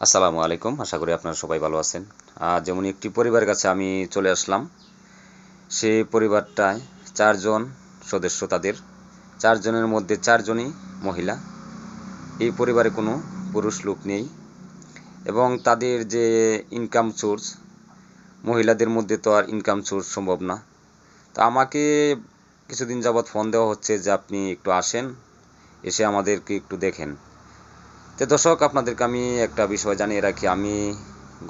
আসসালামু আলাইকুম, আশা করি আপনারা সবাই ভালো আছেন। আজ যেমন একটি পরিবারের কাছে আমি চলে আসলাম। সেই পরিবারটায় চারজন সদস্য তাদের। চারজনের মধ্যে চারজনই মহিলা। এই পরিবারে কোনো পুরুষ লোক নেই এবং তাদের যে ইনকাম সোর্স মহিলাদের মধ্যে তো আর ইনকাম সোর্স সম্ভব না। তো আমাকে কিছুদিন যাবৎ ফোন দেওয়া হচ্ছে যে আপনি একটু আসেন, এসে আমাদেরকে একটু দেখেন। তো দর্শক, আপনাদেরকে আমি একটা বিষয় জানিয়ে রাখি। আমি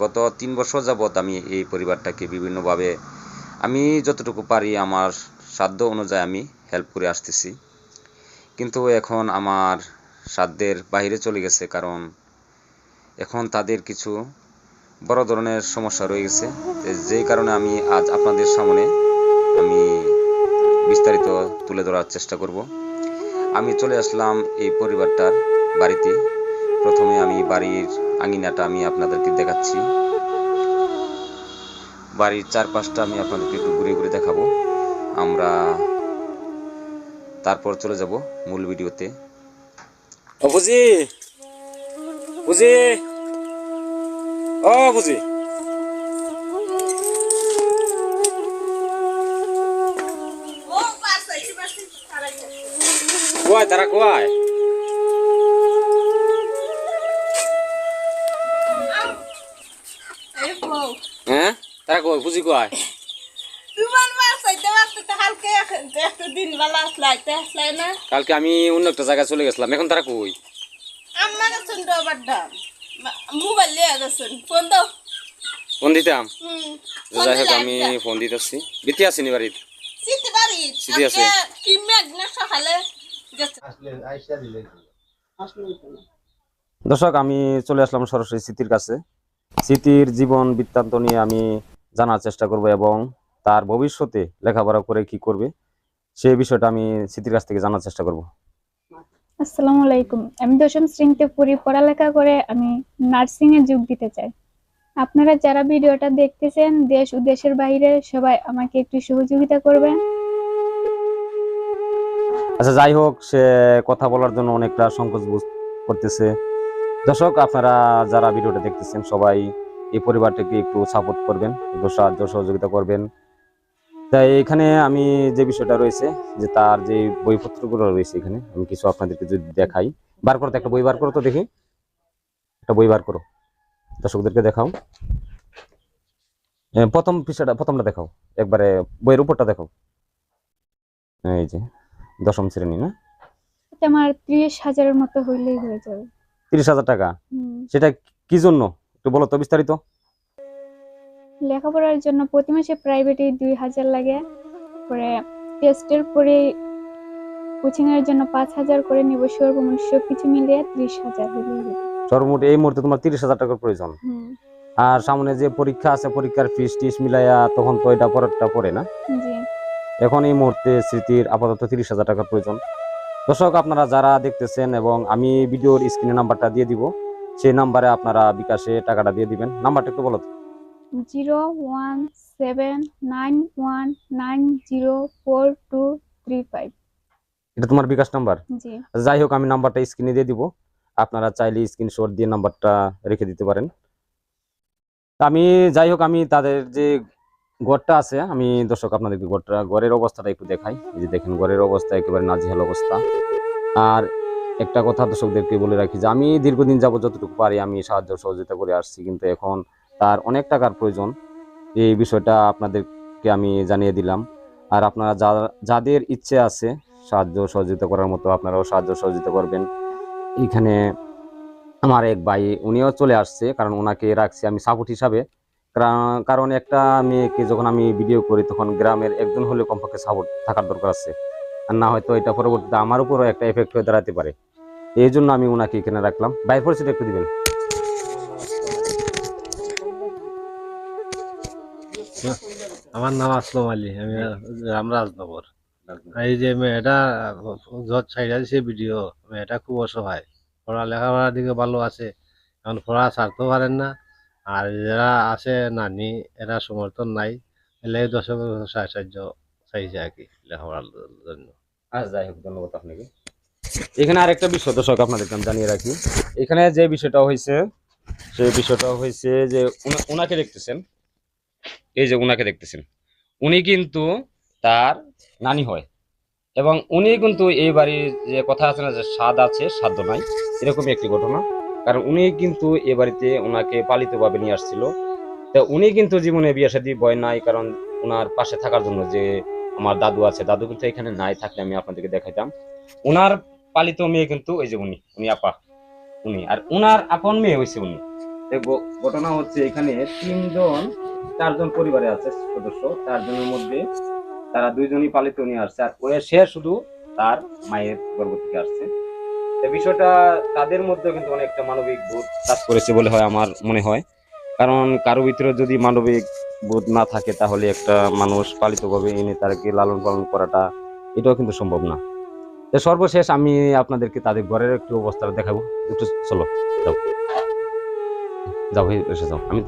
গত তিন বছর যাবৎ আমি এই পরিবারটাকে বিভিন্নভাবে আমি যতটুকু পারি আমার সাধ্য অনুযায়ী আমি হেল্প করে আসতেছি। কিন্তু এখন আমার সাধ্যের বাইরে চলে গেছে কারণ এখন তাদের কিছু বড় ধরনের সমস্যা রয়ে গেছে। যেই কারণে আমি আজ আপনাদের সামনে আমি বিস্তারিত তুলে ধরার চেষ্টা করব। আমি চলে আসলাম এই পরিবারটার বাড়িতে। প্রথমে আমি বাড়ির আঙিনাটা আমি আপনাদেরকে দেখাচ্ছি। বাড়ির চারপাশটা আমি আপনাদেরকে একটু ঘুরে ঘুরে দেখাবো। আমরা তারপর চলে যাব মূল ভিডিওতে। বুঝি? বুঝি? ও বুঝি। কয় তারা কয়? তারা কয়? বুঝি কয় কালকে আমি অন্য একটা জায়গায় চলে গেছিলাম এখন তারা কই? মোবাইল লিয়ে গেছেন ফোন দাও। ফোন দিতাম? যাই হোক আমি ফোন দিতেছি। বিতি আসিনি বাড়িতে? সিটি আছে। কি মেঘ সকালে দর্শক আমি চলে আসলাম সরাসরি স্মৃতির কাছে। স্মৃতির জীবন বৃত্তান্ত নিয়ে আমি জানার চেষ্টা করব এবং তার ভবিষ্যতে লেখাপড়া করে কি করবে সেই বিষয়টা আমি স্মৃতির কাছ থেকে জানার চেষ্টা করব। আসসালামু আলাইকুম। আমি দশম শ্রেণীতে পড়ি পড়ালেখা করে আমি নার্সিং এ যোগ দিতে চাই। আপনারা যারা ভিডিওটা দেখতেছেন দেশ ও দেশের বাইরে সবাই আমাকে একটু সহযোগিতা করবেন। আচ্ছা যাই হোক সে কথা বলার জন্য অনেকটা সংকোচ বোধ করতেছে। দর্শক আপনারা যারা ভিডিওটা দেখতেছেন সবাই এই পরিবারটাকে একটু সাপোর্ট করবেন একটু সাহায্য সহযোগিতা করবেন। তাই এখানে আমি যে বিষয়টা রয়েছে যে তার যে বইপত্রগুলো রয়েছে এখানে আমি কিছু আপনাদেরকে যদি দেখাই। বার করো তো একটা বই বার করো তো দেখি। একটা বই বার করো। দর্শকদেরকে দেখাও। প্রথম পৃষ্ঠাটা প্রথমটা দেখাও। একবারে বইয়ের উপরটা দেখাও। এই যে দশম শ্রেণি না? এটা আমার ত্রিশ হাজারের মতো হইলেই হয়ে যাবে। তিরিশ হাজার টাকা? সেটা কি জন্য? একটু বলো তো বিস্তারিত। লেখাপড়ার জন্য প্রতি মাসে প্রাইভেটে দুই হাজার লাগে। পরে টেস্টের পরে কোচিং এর জন্য পাঁচ হাজার করে নেব। সর্বমোট সব কিছু মিলিয়ে ত্রিশ হাজার সর্বমোট এই মুহূর্তে তোমার তিরিশ হাজার টাকার প্রয়োজন। আর সামনে যে পরীক্ষা আছে পরীক্ষার ফিস টিস মিলাইয়া তখন তো এটা পরেরটা পড়ে না? জি। এখন এই মুহূর্তে স্মৃতির আপাতত তিরিশ হাজার টাকার প্রয়োজন। দর্শক আপনারা যারা দেখতেছেন এবং আমি ভিডিওর স্ক্রিনে নাম্বারটা দিয়ে দিব সেই নাম্বারে আপনারা বিকাশে টাকাটা দিয়ে দিবেন। নাম্বারটা একটু বলো তো। Zero one seven nine one nine zero four two three five. এটা তোমার বিকাশ নাম্বার? জি। যাই হোক আমি নাম্বারটা স্ক্রিনে দিয়ে দিব। আপনারা চাইলে স্ক্রিনশট দিয়ে নাম্বারটা রেখে দিতে পারেন। আমি যাই হোক আমি তাদের যে ঘরটা আছে আমি দর্শক আপনাদেরকে ঘরটা ঘরের অবস্থাটা একটু দেখাই। যে দেখেন ঘরের অবস্থা একেবারে নাজিহাল অবস্থা। আর একটা কথা দর্শকদেরকে বলে রাখি যে আমি দীর্ঘদিন যাব যতটুকু পারি আমি সাহায্য সহযোগিতা করে আসছি, কিন্তু এখন তার অনেক টাকার প্রয়োজন। এই বিষয়টা আপনাদেরকে আমি জানিয়ে দিলাম। আর আপনারা যাদের ইচ্ছে আছে সাহায্য সহযোগিতা করার মতো আপনারাও সাহায্য সহযোগিতা করবেন। এখানে আমার এক ভাই, উনিও চলে আসছে কারণ ওনাকে রাখছি আমি সাপোর্ট হিসাবে। কারণ- একটা মেয়েকে যখন আমি ভিডিও করি তখন গ্রামের একজন হলেও কমপক্ষে সাপোর্ট থাকার দরকার আছে। আর না হয়তো এটা পরবর্তীতে আমার উপরও একটা এফেক্ট হয়ে দাঁড়াতে পারে। এই জন্য আমি ওনাকে এখানে রাখলাম। বাইর পরিচিত একটু দিবেন। আমার নাম আসলাম আলী, আমি রামরাজনগর এই যে মেয়েটা যত ছাইড়া দিছে ভিডিও মেয়েটা খুব অসহায়। পড়া লেখাপড়ার দিকে ভালো আছে, এখন পড়া ছাড়তেও পারেন না। আর যারা আছে নানি, এরা সমর্থন নাই। এলে দর্শক সাহায্য চাইছে আর কি, লেখাপড়ার জন্য। আচ্ছা যাই হোক, ধন্যবাদ আপনাকে। এখানে আরেকটা বিষয় দর্শক আপনাদেরকে আমি জানিয়ে রাখি। এখানে যে বিষয়টা হয়েছে সেই বিষয়টা হয়েছে যে উনাকে দেখতেছেন। এই যে উনাকে দেখতেছেন। উনি কিন্তু তার নানি হয়। এবং উনি কিন্তু এই বাড়ির যে কথা আছে না, যে স্বাদ আছে সাধ্য নাই, এরকমই একটি ঘটনা। কারণ উনি কিন্তু এ বাড়িতে ওনাকে পালিতভাবে নিয়ে আসছিল। তো উনি কিন্তু জীবনে বিয়ে শাদী ভয় নাই, কারণ ওনার পাশে থাকার জন্য যে আমার দাদু আছে দাদু কিন্তু এখানে নাই থাকলে আমি আপনাদেরকে দেখাইতাম। ওনার পালিত মেয়ে কিন্তু ওই যে উনি উনি আপা, উনি। আর উনার আপন মেয়ে হয়েছে উনি। ঘটনা হচ্ছে এখানে তিনজন, চারজন পরিবারে আছে সদস্য, চারজনের মধ্যে তারা দুইজনই পালিত নিয়ে আসছে। আর সে শুধু তার মায়ের গর্ভ থেকে আসছে। বিষয়টা তাদের মধ্যে কিন্তু অনেকটা মানবিক বোধ কাজ করেছে বলে হয়, আমার মনে হয়। কারণ কারও ভিতরে যদি মানবিক বোধ না থাকে তাহলে একটা মানুষ পালিতভাবে এনে তাকে লালন পালন করাটা, এটাও কিন্তু সম্ভব না। তো সর্বশেষ আমি আপনাদেরকে তাদের ঘরের একটু অবস্থা দেখাবো। একটু চলো, যাও। যাও এসে যাও। আমি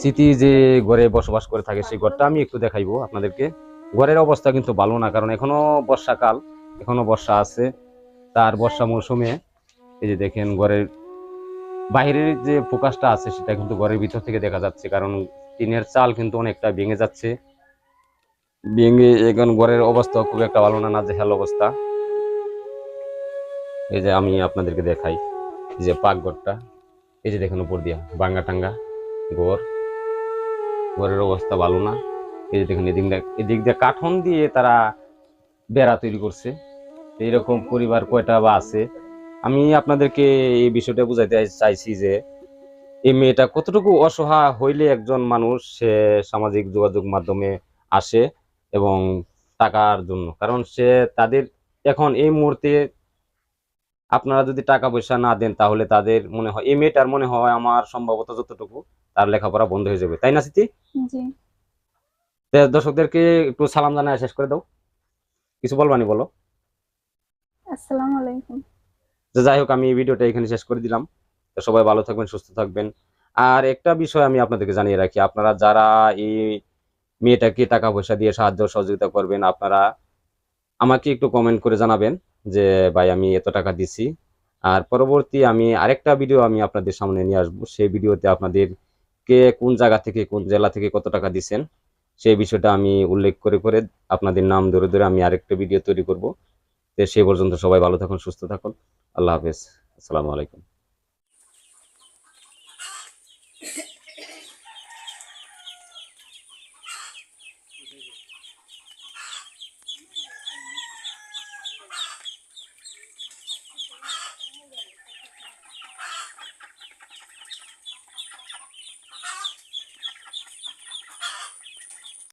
স্মৃতি যে ঘরে বসবাস করে থাকে সেই ঘরটা আমি একটু দেখাইবো আপনাদেরকে। ঘরের অবস্থা কিন্তু ভালো না, কারণ এখনও বর্ষাকাল, এখনও বর্ষা আছে। তার বর্ষা মৌসুমে, এই যে দেখেন ঘরের বাইরের যে ফোকাসটা আছে সেটা কিন্তু ঘরের ভিতর থেকে দেখা যাচ্ছে, কারণ টিনের চাল কিন্তু অনেকটা ভেঙে যাচ্ছে। ভেঙে এখন ঘরের অবস্থা খুব একটা ভালো না যে হেল অবস্থা। এই যে আমি আপনাদেরকে দেখাই যে পাকঘরটা। এই যে দেখেন উপর দিয়া বাঙ্গা টাঙ্গা ঘর। ঘরের অবস্থা ভালো না। এই যে দেখেন এদিক এদিক দিয়ে কাঠন দিয়ে তারা বেড়া তৈরি করছে। এইরকম পরিবার কয়টা বা আছে? আমি আপনাদেরকে এই বিষয়টা বুঝাইতে চাইছি যে এই মেয়েটা কতটুকু অসহায় হইলে একজন মানুষ সে সামাজিক যোগাযোগ মাধ্যমে আসে এবং টাকার জন্য? কারণ সে তাদের এখন এই মুহূর্তে আপনারা যদি টাকা পয়সা না দেন তাহলে তাদের মনে হয় এই মেয়েটার মনে হয় আমার সম্ভবত যতটুকু তার লেখাপড়া বন্ধ হয়ে যাবে। তাই না স্মৃতি? দর্শকদেরকে একটু সালাম জানায় শেষ করে দাও। কিছু বলবানি বলো। আসসালামু আলাইকুম। যাই হোক আমি এই ভিডিওটা এখানে শেষ করে দিলাম। তো সবাই ভালো থাকবেন, সুস্থ থাকবেন। আর একটা বিষয় আমি আপনাদেরকে জানিয়ে রাখি, আপনারা যারা এই মেয়েটাকে টাকা পয়সা দিয়ে সাহায্য সহযোগিতা করবেন, আপনারা আমাকে একটু কমেন্ট করে জানাবেন যে, ভাই, আমি এত টাকা দিছি। আর পরবর্তী আমি আরেকটা ভিডিও আমি আপনাদের সামনে নিয়ে আসব। সেই ভিডিওতে আপনাদের কে কোন জায়গা থেকে, কোন জেলা থেকে কত টাকা দিচ্ছেন সেই বিষয়টা আমি উল্লেখ করে করে আপনাদের নাম ধরে ধরে আমি আরেকটা ভিডিও তৈরি করব। তো সেই পর্যন্ত সবাই ভালো থাকুন, সুস্থ থাকুন। আল্লাহ হাফেজ। আসসালামু আলাইকুম।